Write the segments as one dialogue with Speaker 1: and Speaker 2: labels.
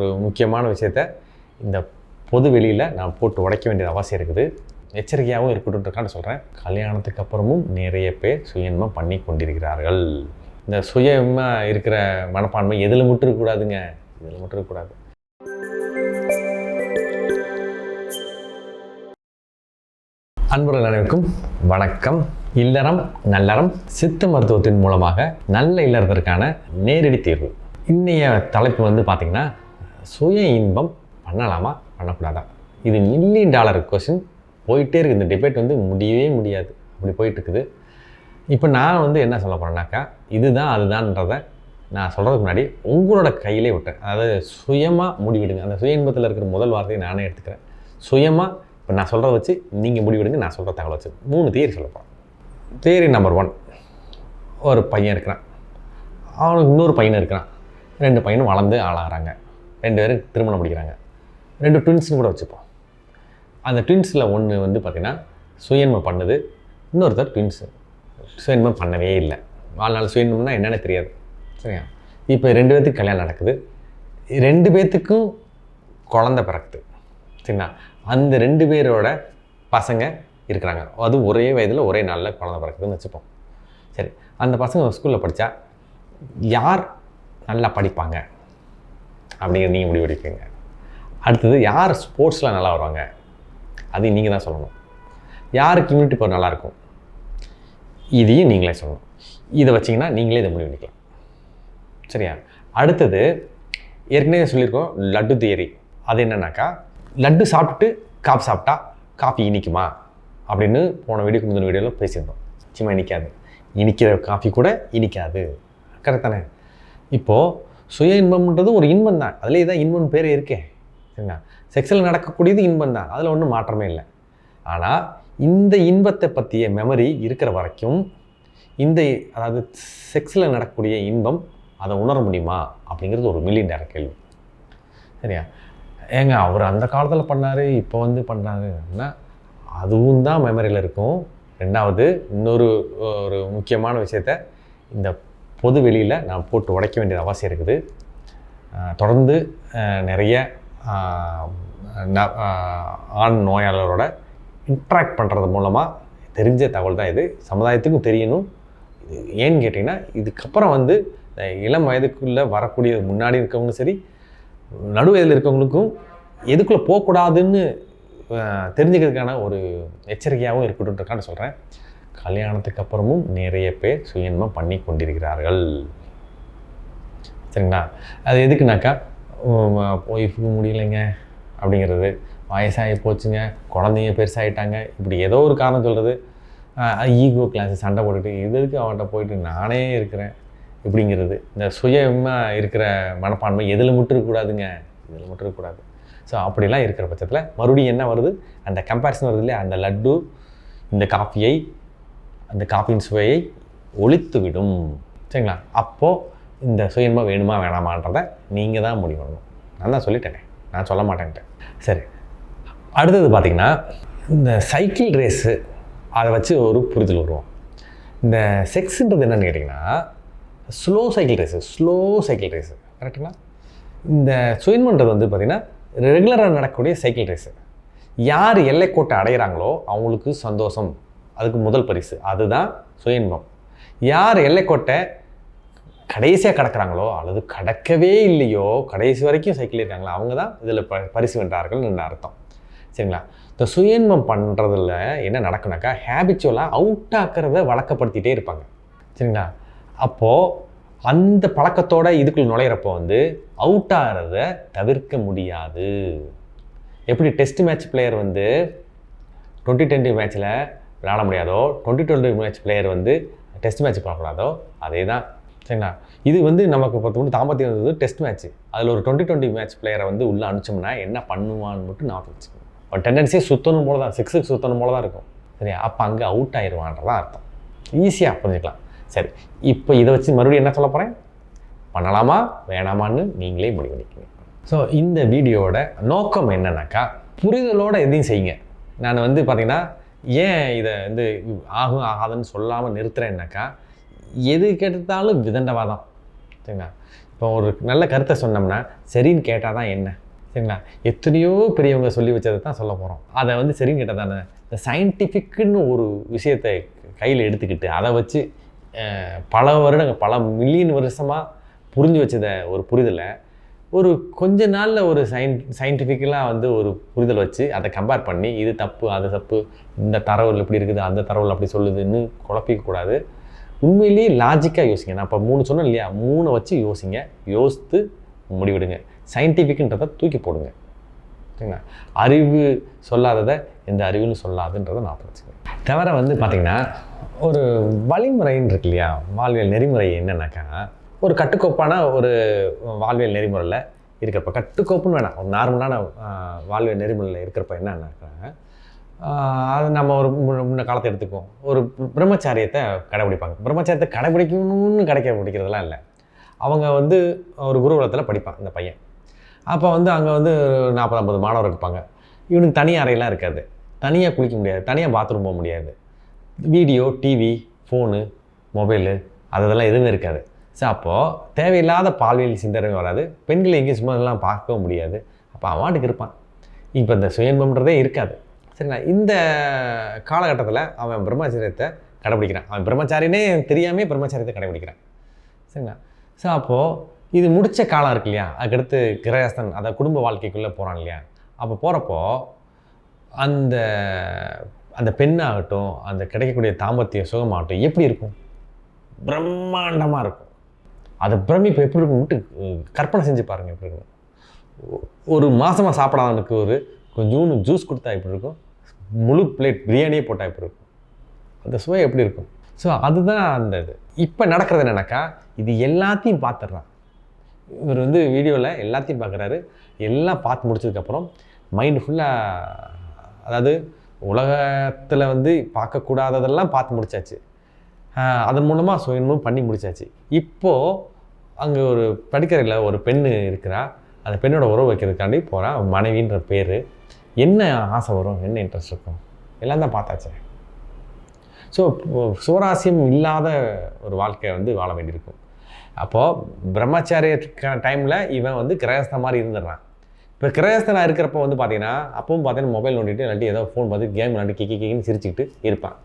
Speaker 1: ஒரு முக்கியமான விஷயத்த இந்த பொது வெளியில் நான் போட்டு உடைக்க வேண்டியது அவசியம் இருக்குது. எச்சரிக்கையாகவும் இருக்கட்டும்ன்றக்கான சொல்கிறேன் கல்யாணத்துக்கு அப்புறமும் நிறைய பேர் சுயன்மை பண்ணி கொண்டிருக்கிறார்கள். இந்த சுயமாக இருக்கிற மனப்பான்மை எதில் மட்டும் இருக்கக்கூடாதுங்க இதில் மட்டும் இருக்கக்கூடாது அன்புகள் அனைவருக்கும் வணக்கம். இல்லறம் நல்லறம் சித்த மருத்துவத்தின் மூலமாக நல்ல இல்லறத்திற்கான நேரடி தீர்வு. இன்றைய தலைப்பு வந்து பார்த்திங்கன்னா சுய இன்பம் பண்ணலாமா? பண்ணக்கூடாதா? இது மில்லியன் டாலர் கொஷின் போயிட்டே இருக்குது இந்த டிபேட் வந்து முடியவே முடியாது. அப்படி போயிட்டுருக்குது. இப்போ நான் வந்து என்ன சொல்ல போகிறேன்னாக்கா இதுதான் அதுதான்றதை நான் சொல்கிறதுக்கு முன்னாடி உங்களோட கையிலே விட்டேன். அதாவது சுயமாக முடிவெடுங்க. அந்த சுய இன்பத்தில் இருக்கிற முதல் வார்த்தையை நானே எடுத்துக்கிறேன். சுயமாக இப்போ நான் சொல்கிறத வச்சு நீங்கள் முடிவெடுங்க. நான் சொல்கிற தகவலை வச்சு. மூணு தேரி சொல்ல போகிறேன் நம்பர் ஒன் ஒரு பையன் இருக்கிறான். அவனுக்கு இன்னொரு பையன் இருக்கிறான். ரெண்டு பையனும் வளர்ந்து ஆளாகிறாங்க. ரெண்டு பேரும் திருமணம் முடிக்கிறாங்க. ரெண்டு ட்வின்ஸ்னு கூட வச்சுப்போம். அந்த ட்வின்ஸில் ஒன்று வந்து பார்த்திங்கன்னா சுயன்மை பண்ணுது. இன்னொருத்தர் ட்வின்ஸு சுயன்மை பண்ணவே இல்லை. வாழ்நாள் சுயன்மம்னா என்னென்னு தெரியாது. சரியா? இப்போ ரெண்டு பேர்த்துக்கு கல்யாணம் நடக்குது. ரெண்டு பேர்த்துக்கும் குழந்த பிறக்குது. சரிங்களா? அந்த ரெண்டு பேரோட பசங்க இருக்கிறாங்க. அது ஒரே வயதில் ஒரே நாளில் குழந்த பிறக்குதுன்னு வச்சுப்போம். சரி அந்த பசங்க ஸ்கூலில் படித்தா யார் நல்லா படிப்பாங்க? அப்படிங்கிறது நீங்கள் முடிவெடுப்பீங்க அடுத்தது யார் ஸ்போர்ட்ஸில் நல்லா வருவாங்க? அது நீங்கள் தான் சொல்லணும். யாருக்கு இம்யூனிட்டி பவர் நல்லாயிருக்கும் இதையும் நீங்களே சொல்லணும். இதை வச்சிங்கன்னா நீங்களே இதை முடிவெடுக்கலாம் சரியா? அடுத்தது ஏற்கனவே சொல்லியிருக்கோம் லட்டு தியரி அது என்னன்னாக்கா லட்டு சாப்பிட்டுட்டு காஃபி சாப்பிட்டா காஃபி இனிக்குமா? அப்படின்னு போன வீடியோக்கு முந்தின வீடியோவில் பேசியிருந்தோம். சும்மா இனிக்காது. இனிக்கிற காஃபி கூட இனிக்காது. கரெக்ட் தானே? இப்போது சுய இன்பம்ன்றது ஒரு இன்பம் தான். அதிலே தான் இன்பம் பேரே இருக்கே. சரிங்களா? செக்ஸில் நடக்கக்கூடியது இன்பம் தான். அதில் ஒன்றும் மாற்றமே இல்லை. ஆனால் இந்த இன்பத்தை பற்றிய மெமரி இருக்கிற வரைக்கும் இந்த அதாவது செக்ஸில் நடக்கக்கூடிய இன்பம் அதை உணர முடியுமா? அப்படிங்கிறது ஒரு மில்லியன் டேரக்ட் கேள்வி. சரியா? ஏங்க அவர் அந்த காலத்தில் பண்ணார் இப்போ வந்து பண்ணாருன்னா அதுவும் தான் மெமரியில் இருக்கும். ரெண்டாவது இன்னொரு ஒரு முக்கியமான விஷயத்த இந்த பொது வெளியில் நான் போட்டு உடைக்க வேண்டிய அவசியம் இருக்குது. தொடர்ந்து நிறைய ஆண் நோயாளரோட இன்ட்ராக்ட் பண்ணுறது மூலமாக தெரிஞ்ச தகவல் தான் இது. சமுதாயத்துக்கும் தெரியணும். ஏன்னு கேட்டிங்கன்னா இதுக்கப்புறம் வந்து இளம் வயதுக்குள்ளே வரக்கூடிய முன்னாடி இருக்கவங்களும் சரி நடு வயதில் இருக்கவங்களுக்கும் எதுக்குள்ளே போகக்கூடாதுன்னு தெரிஞ்சுக்கிறதுக்கான ஒரு எச்சரிக்கையாகவும் இருக்கட்டும்ன்றக்கான சொல்கிறேன் கல்யாணத்துக்கு அப்புறமும் நிறைய பேர் சுயன்மம் பண்ணி கொண்டிருக்கிறார்கள். சரிங்களா? அது எதுக்குனாக்கா ஒய்ஃபுக்கு முடியலைங்க அப்படிங்கிறது. வயசாகி போச்சுங்க குழந்தைங்க பெருசாகிட்டாங்க இப்படி ஏதோ ஒரு காரணம் சொல்கிறது ஈகோ கிளாஸ் சண்டை போட்டுட்டு இது எதுக்கு அவன்கிட்ட போயிட்டு நானே இருக்கிறேன் இப்படிங்கிறது. இந்த சுயமாக இருக்கிற மனப்பான்மை எதில் மட்டும் இருக்கக்கூடாதுங்க இதில் மட்டும் இருக்கக்கூடாது ஸோ அப்படிலாம் இருக்கிற பட்சத்தில் மறுபடியும் என்ன வருது? அந்த கம்பேரிசன் வருது இல்லையா? அந்த லட்டு இந்த காஃபியை அந்த காஃபியின் சுவையை ஒழித்துவிடும். சரிங்களா? அப்போது இந்த சுயன்மை வேணுமா வேணாமான்றதை நீங்கள் தான் முடிவு பண்ணணும். நான் தான் சொல்லிட்டேனே. நான் சொல்ல மாட்டேன்ட்டேன். சரி. அடுத்தது பார்த்திங்கன்னா இந்த சைக்கிள் ரேஸு அதை வச்சு ஒரு புரிதல் வருவோம் இந்த செக்ஸுன்றது என்னென்னு கேட்டிங்கன்னா slow cycle race slow cycle race. கரெக்டுங்களா இந்த சுயன்மன்றது வந்து பார்த்திங்கன்னா ரெகுலராக நடக்கக்கூடிய சைக்கிள் ரேஸு. யார் எல்லைக்கோட்டை அடையிறாங்களோ அவங்களுக்கு சந்தோஷம். அதுக்கு முதல் பரிசு. அதுதான் சுயன்மம் யார் எல்லைக்கோட்டை கடைசியாக கடக்கிறாங்களோ அல்லது கடக்கவே இல்லையோ கடைசி வரைக்கும் சைக்கிள் இருக்காங்களோ அவங்க தான் இதில் ப பரிசு வென்றார்கள்னு அர்த்தம். சரிங்களா? இந்த சுயன்மம் பண்ணுறதுல என்ன நடக்குனாக்கா ஹேபிச்சுவலாக அவுட் ஆக்கிறத வழக்கப்படுத்திகிட்டே இருப்பாங்க. சரிங்களா? அப்போது அந்த பழக்கத்தோட இதுக்குள் நுழையிறப்போ வந்து அவுட் ஆகிறத தவிர்க்க முடியாது. எப்படி டெஸ்ட் மேட்ச் பிளேயர் வந்து டுவெண்ட்டி டுவெண்ட்டி மேட்ச்சில் விளையாட முடியாதோ டுவெண்ட்டி டுவெண்ட்டி மேட்ச் பிளேயர் வந்து டெஸ்ட் மேட்ச் போகக்கூடாதோ அதே தான் சரிங்களா? இது வந்து நமக்கு பத்து தாம்பத்தியம் இருந்தது டெஸ்ட் மேட்ச் அதில் ஒரு டுவெண்ட்டி டுவெண்ட்டி மேட்ச் பிளேயரை வந்து உள்ளே அனுப்பிச்சோம்னா என்ன பண்ணுவான்னு மட்டும் நான் வச்சுக்கணும் ஒரு டெண்டன்சியே சுத்தணும் போல தான் சிக்ஸுக்கு சுத்தணும் போல தான் இருக்கும். சரியா? அப்போ அங்கே அவுட் ஆயிடுவான்றதான் அர்த்தம். ஈஸியாக புரிஞ்சுக்கலாம். சரி. இப்போ இதை வச்சு மறுபடியும் என்ன சொல்ல போகிறேன் பண்ணலாமா? வேணாமான்னு நீங்களே முடிவு பண்ணிக்கணும் ஸோ இந்த வீடியோவோட நோக்கம் என்னன்னாக்கா புரிதலோடு எதையும் செய்யுங்க. நான் வந்து பார்த்தீங்கன்னா ஏன் இதை வந்து ஆகும் ஆகாதுன்னு சொல்லாமல் நிறுத்துறேன்னாக்கா எது கெடுத்தாலும் விதண்டவாதம் சரிங்களா? இப்போ ஒரு நல்ல கருத்தை சொன்னோம்னா சரின்னு கேட்டால் தான் என்ன? சரிங்களா? எத்தனையோ பெரியவங்க சொல்லி வச்சதை தான் சொல்ல போகிறோம் அதை வந்து சரின்னு கேட்டால் தானே இந்த சயின்டிஃபிக்குன்னு ஒரு விஷயத்தை கையில் எடுத்துக்கிட்டு அதை வச்சு பல வருடங்கள் பல மில்லியன் வருஷமாக புரிஞ்சு வச்சதை ஒரு புரிதலை ஒரு கொஞ்ச நாளில் ஒரு சயின் சயின்டிஃபிக்கலாக வந்து ஒரு புரிதல் வச்சு அதை கம்பேர் பண்ணி இது தப்பு அது தப்பு இந்த தரவுகள் இப்படி இருக்குது அந்த தரவுகள் அப்படி சொல்லுதுன்னு குழப்பிக்க கூடாது. உண்மையிலேயே லாஜிக்காக யோசிங்க. நான் இப்போ மூணு சொன்னேன் இல்லையா? மூணை வச்சு யோசிங்க. யோசித்து முடிவிடுங்க. சயின்டிஃபிக்ன்றதை தூக்கி போடுங்க. சரிங்களா? அறிவு சொல்லாததை எந்த அறிவுன்னு சொல்லாதுன்றதை நான் வச்சுக்கேன் தவிர வந்து பார்த்திங்கன்னா ஒரு வழிமுறைன்னு இருக்கு இல்லையா? வாழ்வியல் நெறிமுறை என்னென்னாக்கா ஒரு கட்டுக்கோப்பான ஒரு வாழ்வியல் நெறிமுறையில் இருக்கிறப்ப கட்டுக்கோப்புன்னு வேணாம். ஒரு நார்மலான வாழ்வியல் நெறிமுறையில் இருக்கிறப்ப என்ன ஆஹ், அது நம்ம ஒரு முன்ன காலத்தை எடுத்துக்குவோம். ஒரு பிரம்மச்சாரியத்தை கடைபிடிப்பாங்க. பிரம்மச்சாரியத்தை கடைபிடிக்கணும்னு கிடைக்க பிடிக்கிறதுலாம் இல்லை. அவங்க வந்து ஒரு குருகுலத்தில் படிப்பான் இந்த பையன். அப்போ வந்து அங்கே வந்து நாற்பது ஐம்பது மாணவர் இருப்பாங்க. இவனுக்கு தனி அறையெல்லாம் இருக்காது. தனியாக குளிக்க முடியாது. தனியாக பாத்ரூம் போக முடியாது. வீடியோ டிவி ஃபோனு மொபைலு அதெல்லாம் எதுவுமே இருக்காது. ஸோ அப்போது தேவையில்லாத பால்வியல் சிந்தனை வராது. பெண்களை எங்கேயும் சும்மா எல்லாம் பார்க்கவும் முடியாது. அப்போ அவாட்டுக்கு இருப்பான். இப்போ இந்த சுயன்பம்ன்றதே இருக்காது. சரிங்களா? இந்த காலகட்டத்தில் அவன் பிரம்மச்சரியத்தை கடைபிடிக்கிறான். அவன் பிரம்மச்சாரினே தெரியாமே பிரம்மச்சாரியத்தை கடைபிடிக்கிறான். சரிங்களா? ஸோ அப்போது இது முடித்த காலம் இருக்கு இல்லையா? அதுக்கடுத்து கிரகஸ்தன் அதை குடும்ப வாழ்க்கைக்குள்ளே போகிறான் இல்லையா? அப்போ போகிறப்போ அந்த அந்த பெண்ணாகட்டும் அந்த கிடைக்கக்கூடிய தாம்பத்திய சுகமாகட்டும் எப்படி இருக்கும்? பிரம்மாண்டமாக இருக்கும். அதை பிரமிப்பு எப்படி இருக்கும்? விட்டு கற்பனை செஞ்சு பாருங்கள் எப்படி இருக்கும். ஒரு மாதமாக சாப்பிடாதவனுக்கு ஒரு கொஞ்சோண்டு ஜூஸ் கொடுத்தா எப்படி இருக்கும்? முழு பிளேட் பிரியாணியே போட்டால் எப்படி இருக்கும்? அந்த சுவை எப்படி இருக்கும்? ஸோ அதுதான் அந்த இது. இப்போ நடக்கிறது என்னன்னாக்கா இது எல்லாத்தையும் பார்த்துட்றான் இவர் வந்து வீடியோவில் எல்லாத்தையும் பார்க்குறாரு. எல்லாம் பார்த்து முடிச்சதுக்கப்புறம் மைண்டு ஃபுல்லாக அதாவது உலகத்தில் வந்து பார்க்கக்கூடாததெல்லாம் பார்த்து முடிச்சாச்சு. அதன் மூலமாக சுயமும் பண்ணி முடிச்சாச்சு. இப்போது அங்கே ஒரு படிக்கறையில் ஒரு பெண் இருக்கிறா. அந்த பெண்ணோட உறவு வைக்கிறதுக்காண்டி போகிறான் மனைவின்ற பேர். என்ன ஆசை வரும்? என்ன இன்ட்ரெஸ்ட் இருக்கும்? எல்லாம் தான் பார்த்தாச்சே. ஸோ சுவராசியம் இல்லாத ஒரு வாழ்க்கையை வந்து வாழ வேண்டியிருக்கும். அப்போது பிரம்மச்சாரிய டைமில் இவன் வந்து கிரகஸ்த மாதிரி இருந்துடுறான். இப்போ கிரகஸ்தனாக இருக்கிறப்ப வந்து பார்த்தீங்கன்னா அப்பவும் பார்த்தீங்கன்னா மொபைல் நோண்டிட்டு இல்லாட்டி ஏதோ ஃபோன் பார்த்து கேம் விளாண்டு கிக்கி கிக்கின்னு சிரிச்சுக்கிட்டு இருப்பான்.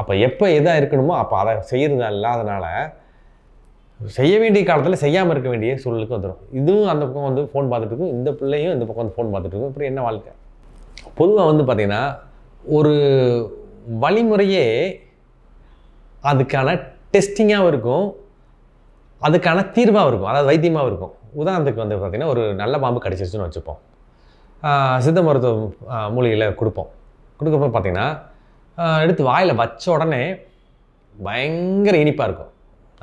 Speaker 1: அப்போ எப்போ எதாக இருக்கணுமோ அப்போ அதை செய்கிறது இல்லாதனால செய்ய வேண்டிய காலத்தில் செய்யாமல் இருக்க வேண்டிய சூழலுக்கு வந்துடும் இதுவும் அந்த பக்கம் வந்து ஃபோன் பார்த்துட்டு இருக்கும். இந்த பிள்ளையும் இந்த பக்கம் வந்து ஃபோன் பார்த்துட்டு இருக்கும். அப்புறம் என்ன வாழ்க்கை? பொதுவாக வந்து பார்த்திங்கன்னா ஒரு வழிமுறையே அதுக்கான டெஸ்டிங்காகவும் இருக்கும். அதுக்கான தீர்வாகவும் இருக்கும். அதாவது வைத்தியமாகவும் இருக்கும். உதாரணத்துக்கு வந்து பார்த்திங்கன்னா ஒரு நல்ல பாம்பு கடிச்சிருச்சுன்னு வச்சுப்போம். சித்த மருத்துவ மூலிகையில் கொடுப்போம். கொடுக்கப்போ பார்த்திங்கன்னா எடுத்து வாயில் வச்ச உடனே பயங்கர இனிப்பாக இருக்கும்.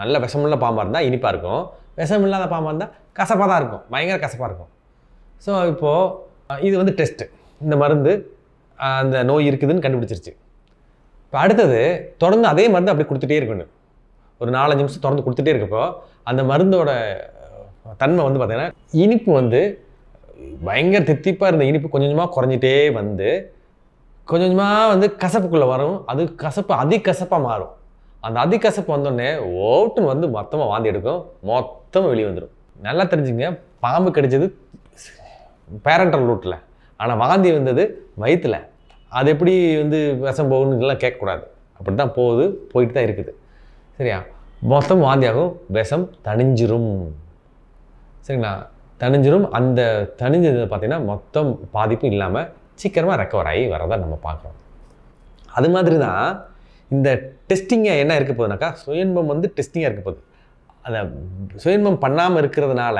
Speaker 1: நல்ல விஷமுள்ள பாம்பாக இருந்தால் இனிப்பாக இருக்கும். விஷம் இல்லாத பாம்பாக இருந்தால் கசப்பாக தான் இருக்கும். பயங்கர கசப்பாக இருக்கும். ஸோ இப்போது இது வந்து டெஸ்ட்டு இந்த மருந்து அந்த நோய் இருக்குதுன்னு கண்டுபிடிச்சிருச்சு. இப்போ அடுத்தது தொடர்ந்து அதே மருந்து அப்படி கொடுத்துட்டே இருக்கணும். ஒரு நாலஞ்சு நிமிஷம் தொடர்ந்து கொடுத்துட்டே இருக்கப்போ அந்த மருந்தோட தன்மை வந்து பார்த்திங்கன்னா இனிப்பு வந்து பயங்கர தித்திப்பாக இருந்த இனிப்பு கொஞ்சம் கொஞ்சமாக குறைஞ்சிட்டே வந்து கொஞ்சம் கொஞ்சமாக வந்து கசப்புக்குள்ளே வரும். அது கசப்பு அதி கசப்பாக மாறும். அந்த அதிகசப்பு வந்தோடனே ஓட்டுன்னு வந்து மொத்தமாக வாந்தி எடுக்கும். மொத்தமாக வெளியே வந்துடும் நல்லா தெரிஞ்சுங்க பாம்பு கடிச்சது பேரண்டல் ரூட்டில் ஆனால் வாந்தி வந்தது வயிற்றில் அது எப்படி வந்து விஷம் போகணும்னு இதெல்லாம் கேட்கக்கூடாது. அப்படி தான் போகுது போயிட்டு தான் இருக்குது. சரியா? மொத்தம் வாந்தியாகும் விஷம் தணிஞ்சிரும். சரிங்களா? தணிஞ்சிரும். அந்த தணிஞ்சது பார்த்திங்கன்னா மொத்தம் பாதிப்பும் இல்லாமல் சீக்கிரமாக ரெக்கவர் ஆகி வரதை நம்ம பார்க்குறோம். அது மாதிரி தான் இந்த டெஸ்டிங்கை என்ன இருக்க போகுதுனாக்கா சுயன்பம் வந்து டெஸ்டிங்காக இருக்க போகுது. அந்த சுயன்பம் பண்ணாமல் இருக்கிறதுனால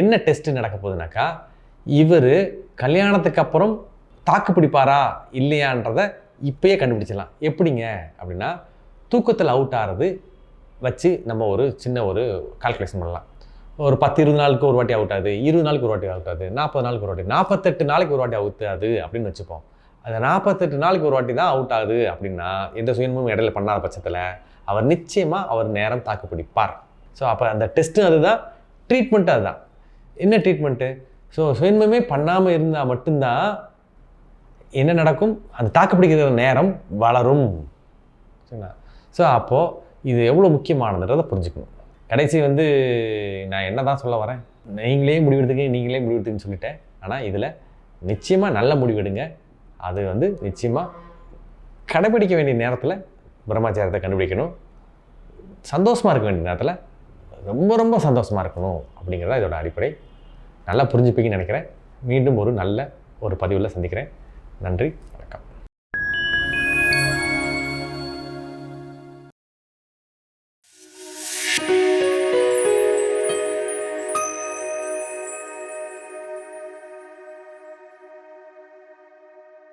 Speaker 1: என்ன டெஸ்ட்டு நடக்க போகுதுனாக்கா இவர் கல்யாணத்துக்கு அப்புறம் தாக்கு பிடிப்பாரா இல்லையான்றதை இப்பயே கண்டுபிடிச்சிடலாம். எப்படிங்க? அப்படின்னா தூக்கத்தில் அவுட் ஆகிறது வச்சு நம்ம ஒரு சின்ன ஒரு கால்குலேஷன் பண்ணலாம். ஒரு பத்து இருபது நாளுக்கு ஒரு வாட்டி அவுட் ஆகுது இருபது நாளுக்கு ஒரு வாட்டி அவுட் ஆகுது நாற்பது நாளுக்கு ஒரு வாட்டி நாற்பத்தெட்டு நாளைக்கு ஒரு வாட்டி அவுட் ஆகுது அப்படின்னு வச்சுப்போம். அந்த நாற்பத்தெட்டு நாளைக்கு ஒரு வாட்டி தான் அவுட் ஆகுது அப்படின்னா எந்த சுயமும் இடையில பண்ணாத பட்சத்தில் அவர் நிச்சயமாக அவர் நேரம் தாக்கு பிடிப்பார். ஸோ அப்போ அந்த டெஸ்ட்டும் அதுதான் ட்ரீட்மெண்ட்டும் அதுதான். என்ன ட்ரீட்மெண்ட்டு ஸோ சுயன்மமே பண்ணாமல் இருந்தால் மட்டும்தான் என்ன நடக்கும்? அந்த தாக்கு பிடிக்கிற நேரம் வளரும். சரிங்களா? ஸோ அப்போது இது எவ்வளோ முக்கியமானதுன்றதை புரிஞ்சுக்கணும். கடைசி வந்து நான் என்ன தான் சொல்ல வரேன்? நீங்களே முடிவெடுத்துங்க நீங்களே முடிவெடுத்துக்கன்னு சொல்லிட்டேன். ஆனால் இதில் நிச்சயமாக நல்ல முடிவெடுங்க. அது வந்து நிச்சயமாக கடைபிடிக்க வேண்டிய நேரத்தில் பிரம்மாச்சாரத்தை கண்டுபிடிக்கணும். சந்தோஷமாக இருக்க வேண்டிய நேரத்தில் ரொம்ப ரொம்ப சந்தோஷமாக இருக்கணும் அப்படிங்கிறதா இதோட அடிப்படை. நல்லா புரிஞ்சுப்பீங்கன்னு நினைக்கிறேன். மீண்டும் ஒரு நல்ல ஒரு பதிவில் சந்திக்கிறேன். நன்றி